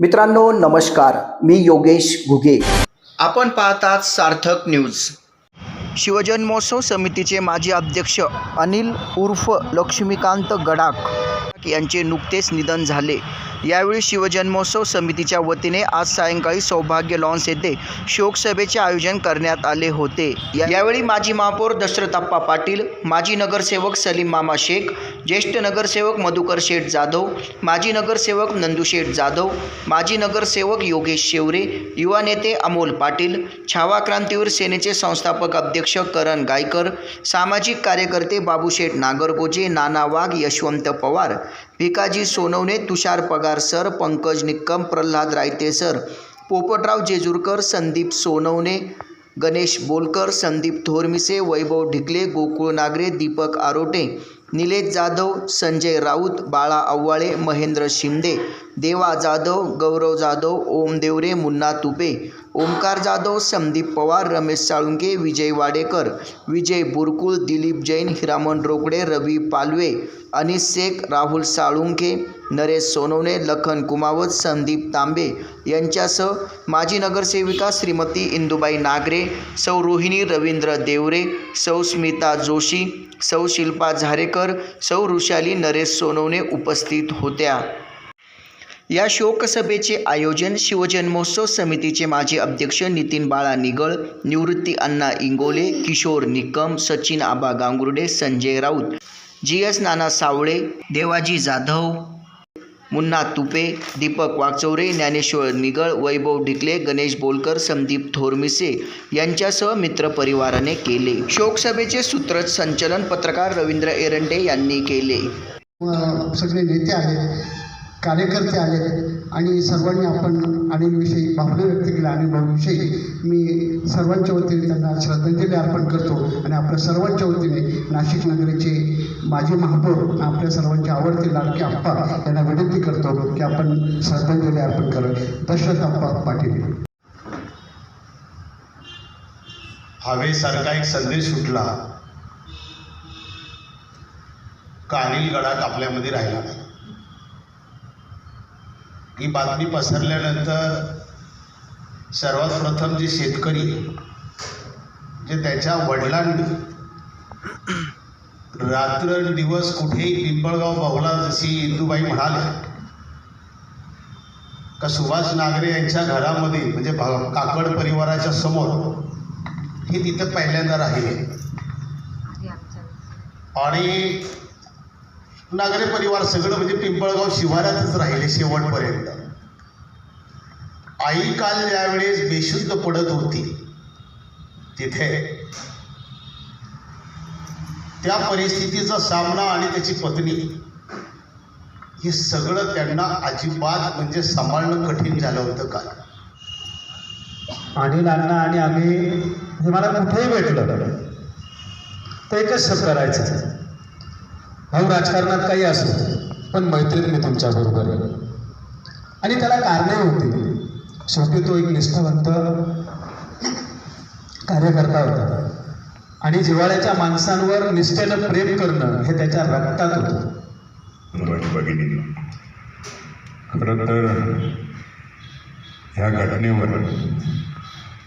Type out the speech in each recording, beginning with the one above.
मित्रांनो नमस्कार. मी योगेश घुगे. आपण पाहतात सार्थक न्यूज. शिवजन्मोत्सव समितीचे माजी अध्यक्ष अनिल उर्फ लक्ष्मीकांत गडाख यांचे नुकतेच निधन झाले. यावेळी शिवजन्मोत्सव समितीच्या वतीने आज सायंकाळी सौभाग्य लॉन्स येथे शोकसभेचे आयोजन करण्यात आले होते. या- यावेळी माजी महापौर दशरथाप्पा पाटील माजी नगरसेवक सलीम मामा शेख ज्येष्ठ नगरसेवक मधुकर शेठ जाधव माजी नगरसेवक नंदुशेठ जाधव माजी नगरसेवक योगेश शेवरे युवा नेते अमोल पाटील छावा क्रांतीवीर सेनेचे संस्थापक अध्यक्ष करण गायकर सामाजिक कार्यकर्ते बाबूशेठ नागरगोजे नाना वाघ यशवंत पवार भिकाजी सोनवणे तुषार पगार सर पंकज निक्कम प्रल्हाद रायते सर पोपटराव जेजूरकर संदीप सोनवणे गणेश बोलकर संदीप थोरमिसे वैभव ढिकले गोकुळ नागरे दीपक आरोटे निलेश जाधव संजय राऊत बाळा आव्हाळे महेंद्र शिंदे देवा जाधव गौरव जाधव ओम देवरे मुन्ना तुपे ओमकार जाधव संदीप पवार रमेश साळुंके विजय वाडेकर विजय बुरकुळ दिलीप जैन हिरामण रोकडे रवी पालवे अनिस शेख राहुल साळुंके नरेश सोनवणे लखन कुमावत संदीप तांबे यांच्यासह माजी नगरसेविका श्रीमती इंदुबाई नागरे सौ रोहिणी रवींद्र देवरे सौ स्मिता जोशी सौ शिल्पा झारेकर सौ ऋषाली नरेश सोनवणे उपस्थित होत्या. या शोकसभेचे आयोजन शिवजन्मोत्सव समितीचे माजी अध्यक्ष नितीन बाळा निगळ निवृत्ती अण्णा इंगोले किशोर निकम सचिन आबा गांगुर्डे संजय राऊत जी एस नाना सावळे देवाजी जाधव मुन्ना तुपे दीपक वागचौरे ज्ञानेश्वर निगळ वैभव ढिकले गणेश बोलकर संदीप थोरमिसे यांच्यासह मित्रपरिवाराने केले. शोकसभेचे सूत्रसंचलन पत्रकार रवींद्र एरंडे यांनी केले. सगळे नेते आहेत. कार्यकर्ते आले आणि सर्वांनी आपण अनिलविषयी भावना व्यक्त केल्या आणि भाऊविषयी मी सर्वांच्या वतीने त्यांना श्रद्धांजली अर्पण करतो आणि आपल्या सर्वांच्या वतीने नाशिक नगरीचे माजी महापौर आपल्या सर्वांचे आवडते लाडके आप्पा यांना विनंती करतो की आपण श्रद्धांजली अर्पण करू. दशरथ आप्पा पाटील. हवेसारखा एक संदेश सुटला. का अनिल गडात आपल्यामध्ये राहिला नाही. ही बातमी पसरल्यानंतर सर्वात प्रथम जे शेतकरी जे त्याच्या वडिलांनी रात्र दिवस कुठेही पिंपळगाव बहुला जशी इंदुबाई म्हणाल्या का सुभाष नागरे यांच्या घरामध्ये म्हणजे भा- काकड परिवाराच्या समोर हे तिथं पहिल्यांदा राहिले. आणि नागरे परिवार सगळं म्हणजे पिंपळगाव शिवारातच राहिले शेवटपर्यंत. आई काल ज्यावेळेस बेशुद्ध पडत होती. तिथे त्या परिस्थितीचा सामना आणि त्याची पत्नी हे सगळं त्यांना अजिबात म्हणजे सांभाळणं कठीण झालं होतं काल. अनिल अण्णा आणि आम्ही हे मला कुठेही भेटलं तर एकच शब्द करायचं. भाऊ राजकारणात काही असो पण मैत्रीत मी तुमच्याबरोबर आहे. आणि त्याला कारणे होती. शेवटी तो एक निष्ठावंत कार्यकर्ता होता. आणि जिव्हाळ्याच्या माणसांवर निष्ठेनं प्रेम करणं हे त्याच्या रक्तात होतं. बरं खरं तर ह्या घटनेवर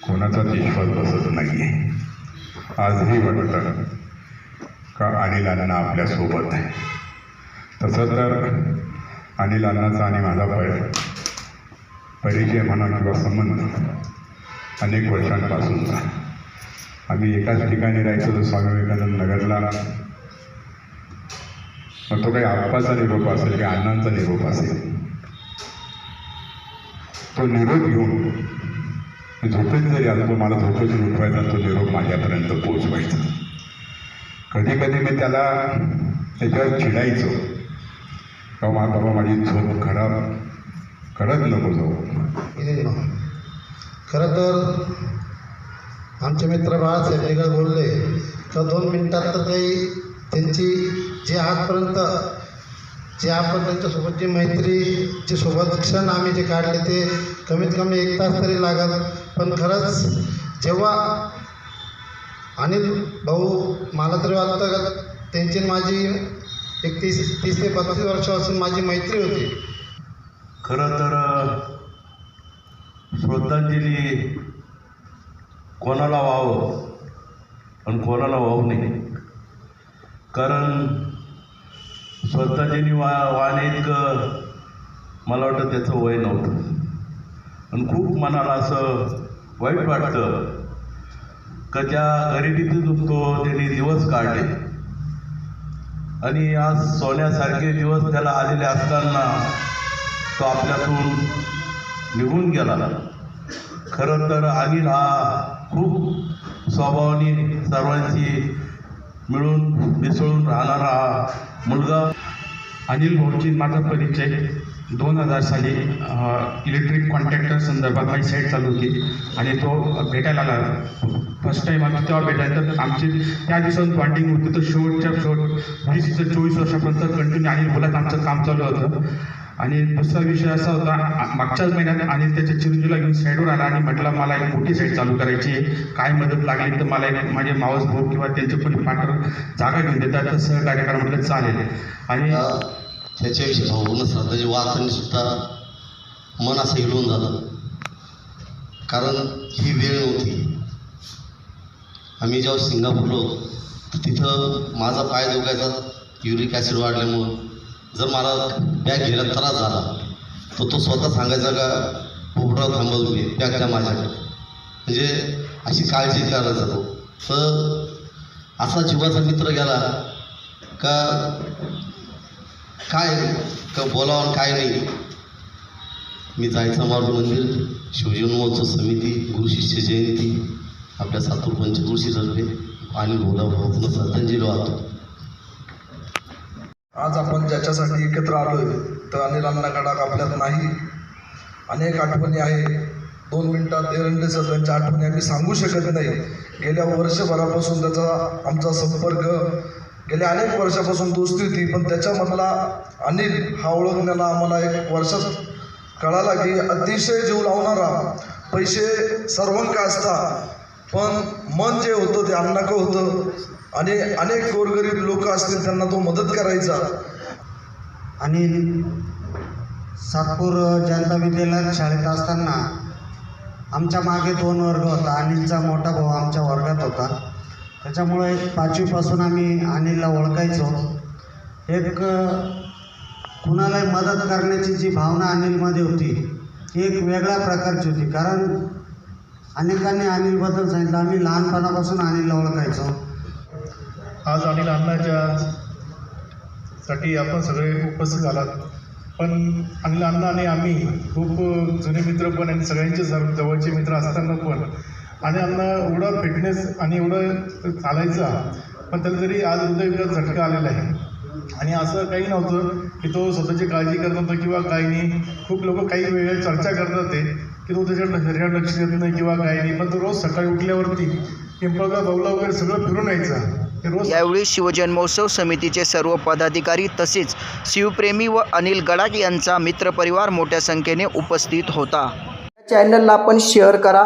कोणाचा विश्वास बसत नाही आजही वाटतं. का अनिल अण्णा आपल्यासोबत. आहे तसं तर अनिल अण्णाचा आणि माझा परि परिचय म्हणा किंवा संबंध अनेक वर्षांपासूनचा आम्ही एकाच ठिकाणी राहायचो तो स्वामी विवेकानंद नगरला. मग तो काही आप्पाचा निरोप असेल काही अण्णांचा निरोप असेल तो निरोप घेऊन झोपेत जरी आलो तो मला झोपेतून उठवायचा तो निरोप माझ्यापर्यंत पोचवायचा कधी कधी मी त्याला त्याच्यावर चिडायचो. का मा बाबा माझी झोप खराब करत नको जाऊ. खरं तर आमचे मित्र बाळासाहेब वेगळं बोलले का दोन मिनटात तर काही त्यांची जे आजपर्यंत जे आपण त्यांच्यासोबत जी मैत्री जे सोबत क्षण आम्ही जे काढले ते कमीत कमी एक तास तरी लागत पण खरंच जेव्हा आणि भाऊ मला तरी वाटतं का त्यांची माझी एक तीस तीस ते पस्तीस वर्षापासून माझी मैत्री होती. खरं तर श्रद्धांजली कोणाला व्हावं आणि कोणाला वाव नाही. कारण श्रद्धांजली वा वाहणे इतकं मला वाटतं त्याचं वय नव्हतं. आणि खूप मनाला असं वाईट वाटतं का ज्या गरिबीतून तो त्यांनी दिवस काढले. आणि आज सोन्यासारखे दिवस त्याला आलेले असताना तो आपल्यातून निघून गेला. खरं तर अनिल हा खूप स्वभावाने सर्वांशी मिळून मिसळून राहणारा मुलगा. अनिल भाऊची माझा परिचय. दोन हजार साली इलेक्ट्रिक कॉन्ट्रॅक्टर संदर्भात माझी साईट चालू होती. आणि तो भेटायला आला. फर्स्ट टाईम आम्ही तेव्हा भेटायला तर आमची त्या दिवसात बॉन्डिंग होती. तर शेवटच्या शेवट वीस ते चोवीस वर्षापर्यंत कंटिन्यू आणि बोलत आमचं काम चालू होतं. आणि दुसरा विषय असा होता मागच्याच महिन्यात आणि त्याच्या चिरंजीला घेऊन साईडवर आला आणि म्हटलं मला एक मोठी साईट चालू करायची आहे. काय मदत लागली तर मला एक माझे मावस भाऊ किंवा त्यांचे कोणी पार्टनर जागा घेऊन देतात. तर सहकार्य करा. म्हटलं चालेल. आणि त्याच्याविषयी भाऊन श्रद्धाची म्हणजे वाचन सुद्धा मन असं हिलून झालं. कारण ही वेळ नव्हती. आम्ही जेव्हा सिंगापूरलो तर तिथं माझा पाय दुखायचा युरिक ॲसिड वाढल्यामुळं. जर मला बॅग घ्यायला त्रास झाला तर तो स्वतः सांगायचा का पोपडा थांबवून मी बॅग द्या माझ्याकडे. म्हणजे अशी काळजी करायचा तो. तर असा जीवाचा मित्र गेला का काय का बोलावं काय नाही मी जायचं मार्ग मंदिर शिवजन्मोत्सव समिती गुरुशिष्य जयंती आपल्या सातूर पंचक्रोशीतर्फे आणि भोला श्रद्धांजली वाहतो. आज आपण ज्याच्यासाठी एकत्र आलोय तर अनिल अण्णा आपल्यात नाही. अनेक आठवणी आहे. दोन मिनटात एरंडे सर त्यांच्या आठवणी आम्ही सांगू शकत नाही. गेल्या वर्षभरापासून त्याचा आमचा संपर्क गेल्या अनेक वर्षापासून दोस्ती होती पण त्याच्यामधला अनिल हा ओळखण्याला आम्हाला एक वर्षात कळाला की अतिशय जीव लावणारा. पैसे सर्वंक असता पण मन जे होतं ते अण्णाकं होतं. आणि अनेक गोरगरीब लोक असतील त्यांना तो मदत करायचा. आणि सातपूर जनता विद्यालयात शाळेत असताना आमच्या मागे दोन वर्ग होता. अनिलचा मोठा भाऊ आमच्या वर्गात होता. त्याच्यामुळे पाचवीपासून आम्ही अनिलला ओळखायचो. एक कुणालाही मदत करण्याची जी भावना अनिलमध्ये होती ती एक वेगळ्या प्रकारची होती. कारण अनेकांनी अनिलबद्दल सांगितलं. आम्ही लहानपणापासून अनिलला ओळखायचो. आज अनिल अण्णाच्या साठी आपण सगळे उपस्थित झालात. पण अनिल अण्णा आणि आम्ही खूप जुने मित्र पण आणि सगळ्यांचे सर्व जवळचे मित्र असताना पण आणि अण्णा एवढा फिटनेस आणि एवढं चालायचा पण त्याला जरी आज हृदयविकार झटका आलेला आहे. आणि असं काही नव्हतं की तो स्वतःची काळजी करत नव्हता किंवा काही नाही. खूप लोक काही वेळेला चर्चा करतात ते की तो त्याच्या शरीरात लक्ष देत नाही किंवा काही नाही. पण तो रोज सकाळी उठल्यावरती पिंपळगाव बाऊला वगैरे सगळं फिरून यायचा. ते रोज यावेळी शिवजन्मोत्सव समितीचे सर्व पदाधिकारी तसेच शिवप्रेमी व अनिल गडाख यांचा मित्रपरिवार मोठ्या संख्येने उपस्थित होता. चॅनलला आपण शेअर करा.